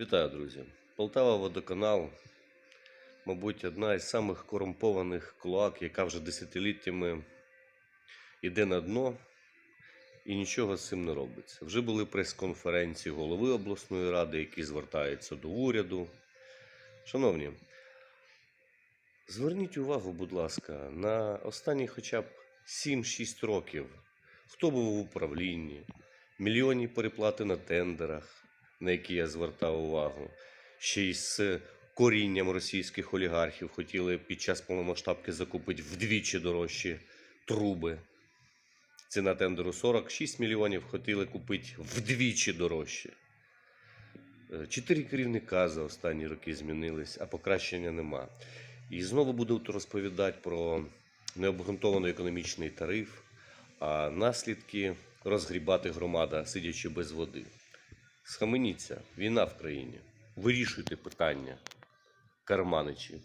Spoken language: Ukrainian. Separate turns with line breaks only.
Вітаю, друзі! Полтава Водоканал, мабуть, одна із самих корумпованих клоак, яка вже десятиліттями йде на дно і нічого з цим не робиться. Вже були прес-конференції голови обласної ради, які звертаються до уряду. Шановні, зверніть увагу, будь ласка, на останні хоча б 7-6 років, хто був в управлінні, мільйонні переплати на тендерах, на які я звертав увагу. Ще й з корінням російських олігархів хотіли під час повномасштабки закупити вдвічі дорожчі труби. Ціна тендеру 46 мільйонів, хотіли купити вдвічі дорожче. Чотири керівника за останні роки змінились, а покращення нема. І знову буду розповідати про необґрунтований економічний тариф, а наслідки розгрібати громада, сидячи без води. Схаменіться, війна в країні. Вирішуйте питання, карманичі.